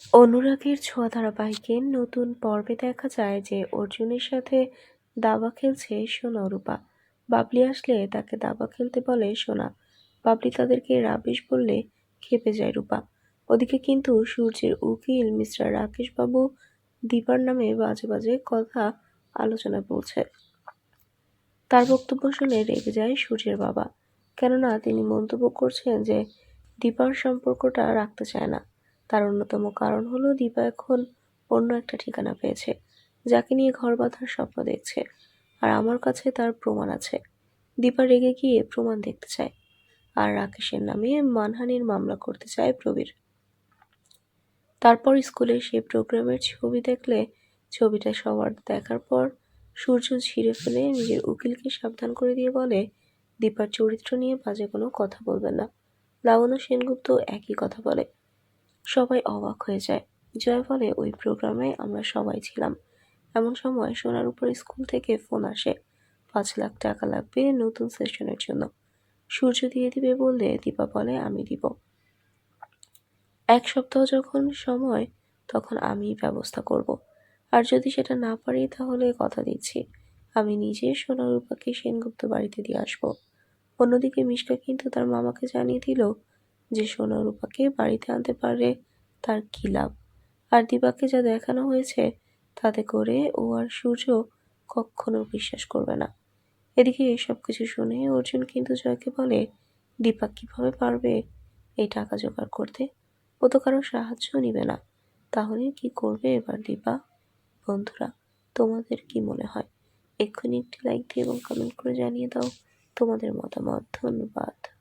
অনুরাগের ছোঁয়া ধারাবাহিকের নতুন পর্বে দেখা যায় যে অর্জুনের সাথে দাবা খেলছে সোনা রূপা। বাবলি আসলে তাকে দাবা খেলতে বলে সোনা। বাবলি তাদেরকে রাবিশ বললে খেপে যায় রূপা। ওদিকে কিন্তু সূর্যের উকিল মিস্টার রাকেশ বাবু দীপার নামে বাজে বাজে কথা আলোচনা বলছে। তার বক্তব্য শুনে রেগে যায় সূর্যের বাবা। কেননা তিনি মন্তব্য করছেন যে দীপার সম্পর্কটা রাখতে চায় না। তার অন্যতম কারণ হলো দীপা এখন অন্য একটা ঠিকানা পেয়েছে, যাকে নিয়ে ঘর বাঁধার স্বপ্ন দেখছে, আর আমার কাছে তার প্রমাণ আছে। দীপা রেগে গিয়ে প্রমাণ দেখতে চায়, আর রাকেশের নামে মানহানির মামলা করতে চায় প্রবীর। তারপর স্কুলে সে প্রোগ্রামের ছবি দেখলে ছবিটা সবার দেখার পর সূর্য ছিঁড়ে ফেলে নিজের উকিলকে সাবধান করে দিয়ে বলে, দীপার চরিত্র নিয়ে বাজে কোনো কথা বলবেন না। লাবণ্য সেনগুপ্ত একই কথা বলে সবাই অবাক হয়ে যায়। জয় বলে ওই প্রোগ্রামে আমরা সবাই ছিলাম। এমন সময় সোনার উপর স্কুল থেকে ফোন আসে। পাঁচ লাখ টাকা লাগবে নতুন সেশনের জন্য। সূর্য দিয়ে দিবে বললে দীপা বলে, আমি দিব। এক সপ্তাহ যখন সময়, তখন আমি ব্যবস্থা করব। আর যদি সেটা না পারি, তাহলে কথা দিচ্ছি। আমি নিজে সোনারূপাকে সেনগুপ্ত বাড়িতে দিয়ে আসব। অন্যদিকে মিশকা কিন্তু তার মামাকে জানিয়ে দিল যে সোনা রূপাকে বাড়িতে আনতে পারলে তার কী লাভ? আর দিবাকে যা দেখানো হয়েছে তাতে করে ও আর সূর্য কখনো বিশ্বাস করবে না। এদিকে এসব কিছু শুনে অর্জুন কিন্তু জয়কে বলে, দীপা কীভাবে পারবে এই টাকা জোগাড় করতে? ও তো কারও সাহায্য নিবে না। তাহলে কি করবে এবার দীপা? বন্ধুরা, তোমাদের কি মনে হয়? এক্ষুনি একটি লাইক দিয়ে এবং কমেন্ট করে জানিয়ে দাও তোমাদের মতামত। ধন্যবাদ।